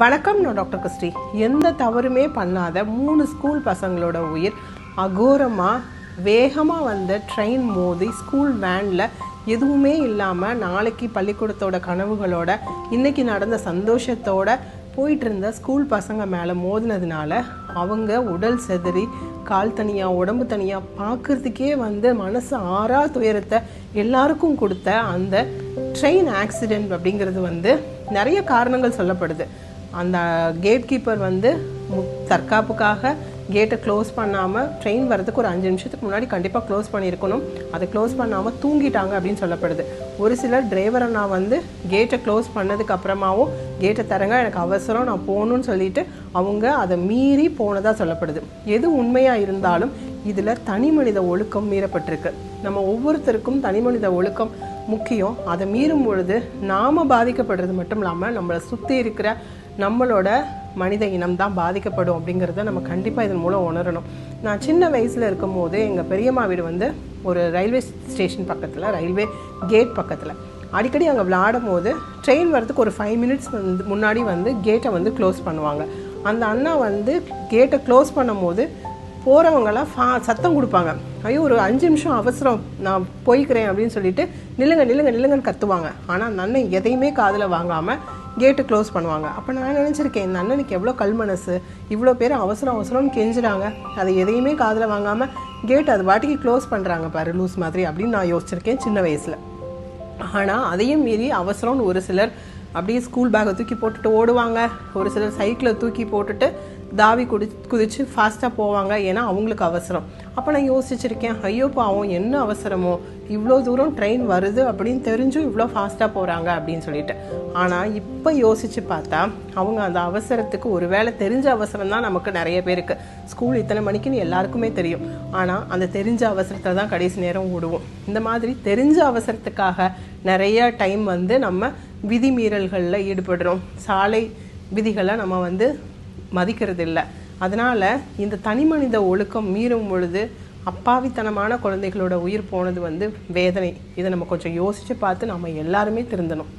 வணக்கம் நான் doctor Christie. எந்த தவறுமே பண்ணாத மூணு ஸ்கூல் பசங்களோட உயிர். அகோரமாக வேகமாக வந்த ட்ரெயின் மோதி ஸ்கூல் வேனில் எதுவுமே இல்லாமல் நாளைக்கு பள்ளிக்கூடத்தோட கனவுகளோட இன்றைக்கி நடந்த சந்தோஷத்தோட போயிட்டு இருந்த ஸ்கூல் பசங்க மேலே மோதினதுனால அவங்க உடல் செதறி கால் தனியாக உடம்பு தனியாக பார்க்குறதுக்கே வந்து மனசு ஆறா துயரத்தை எல்லாருக்கும் கொடுத்த அந்த ட்ரெயின் ஆக்சிடெண்ட் அப்படிங்கிறது வந்து நிறைய காரணங்கள் சொல்லப்படுது. அந்த கேட் கீப்பர் வந்து மு- தற்காப்புக்காக கேட்டை க்ளோஸ் பண்ணாமல் ட்ரெயின் வரதுக்கு ஒரு அஞ்சு நிமிஷத்துக்கு முன்னாடி கண்டிப்பாக க்ளோஸ் பண்ணியிருக்கணும் அதை க்ளோஸ் பண்ணாமல் தூங்கிட்டாங்க அப்படின்னு சொல்லப்படுது. ஒரு சிலர் டிரைவரை நான் வந்து கேட்டை க்ளோஸ் பண்ணதுக்கு அப்புறமாவும் கேட்டை தரங்க எனக்கு அவசரம் நான் போகணும்னு சொல்லிட்டு அவங்க அதை மீறி போனதாக சொல்லப்படுது. எது உண்மையாக இருந்தாலும் இதில் தனி மனித ஒழுக்கம் மீறப்பட்டிருக்கு. நம்ம ஒவ்வொருத்தருக்கும் தனி மனித ஒழுக்கம் முக்கியம். அதை மீறும் பொழுது நாம் பாதிக்கப்படுறது மட்டும் இல்லாமல் நம்மளை சுற்றி இருக்கிற நம்மளோட மனித இனம் தான் பாதிக்கப்படும் அப்படிங்கிறத நம்ம கண்டிப்பாக இதன் மூலம் உணரணும். நான் சின்ன வயசில் இருக்கும் போது எங்கள் பெரியம்மா வீடு வந்து ஒரு ரயில்வே ஸ்டேஷன் பக்கத்தில் ரயில்வே கேட் பக்கத்தில். அடிக்கடி அங்கே விளையாடும் போது ட்ரெயின் வரதுக்கு ஒரு ஃபைவ் மினிட்ஸ் வந்து முன்னாடி வந்து கேட்டை வந்து க்ளோஸ் பண்ணுவாங்க. அந்த அண்ணா வந்து கேட்டை க்ளோஸ் பண்ணும்போது போகிறவங்களாம் ஃபா சத்தம் கொடுப்பாங்க. ஐயோ ஒரு அஞ்சு நிமிஷம் அவசரம். நான் போய்க்கிறேன் அப்படின்னு சொல்லிட்டு நில்லுங்க நில்லுங்க நில்லுங்கன்னு கத்துவாங்க. ஆனால் அந்த அண்ணன் எதையுமே காதில் வாங்காமல் கேட்டு க்ளோஸ் பண்ணுவாங்க. அப்போ நான் நினச்சிருக்கேன் இந்த அண்ணனுக்கு எவ்வளோ கல் மனசு? இவ்வளோ பேர் அவசரம் அவசரம்னு கெஞ்சுறாங்க. அதை எதையுமே காதில் வாங்காமல் கேட் அது வாட்டிக்கு க்ளோஸ் பண்ணுறாங்க பாரு லூஸ் மாதிரி அப்படின்னு நான் யோசிச்சிருக்கேன் சின்ன வயசில். ஆனால் அதையும் மீறி அவசரம்னு ஒரு சிலர் அப்படியே ஸ்கூல் பேக்கை தூக்கி போட்டுட்டு ஓடுவாங்க. ஒரு சிலர் சைக்கிளை தூக்கி போட்டுட்டு தாவி குடி குதிச்சு ஃபாஸ்ட்டாக போவாங்க. ஏன்னா அவங்களுக்கு அவசரம். அப்போ நான் யோசிச்சிருக்கேன் ஐயோ பாவம் என்ன அவசரமோ இவ்வளோ தூரம் ட்ரெயின் வருது அப்படின்னு தெரிஞ்சும் இவ்வளோ ஃபாஸ்ட்டாக போகிறாங்க அப்படின்னு சொல்லிட்டு. ஆனால் இப்போ யோசித்து பார்த்தா அவங்க அந்த அவசரத்துக்கு ஒரு வேளை தெரிஞ்ச அவசரம் தான் நமக்கு நிறைய பேருக்கு. ஸ்கூல் இத்தனை மணிக்குன்னு எல்லாருக்குமே தெரியும். ஆனால் அந்த தெரிஞ்ச அவசரத்தை தான் கடைசி நேரம் ஓடுவோம். இந்த மாதிரி தெரிஞ்ச அவசரத்துக்காக நிறைய டைம் வந்து நம்ம விதிமீறல்களில் ஈடுபடுறோம். சாலை விதிகளை நம்ம வந்து மதிக்கிறது இல்லை அதனால் இந்த தனி மனித ஒழுக்கம் மீறும் பொழுது அப்பாவித்தனமான குழந்தைகளோட உயிர் போனது வந்து வேதனை. இதை நம்ம கொஞ்சம் யோசித்து பார்த்து நம்ம எல்லாருமே திருந்தணும்.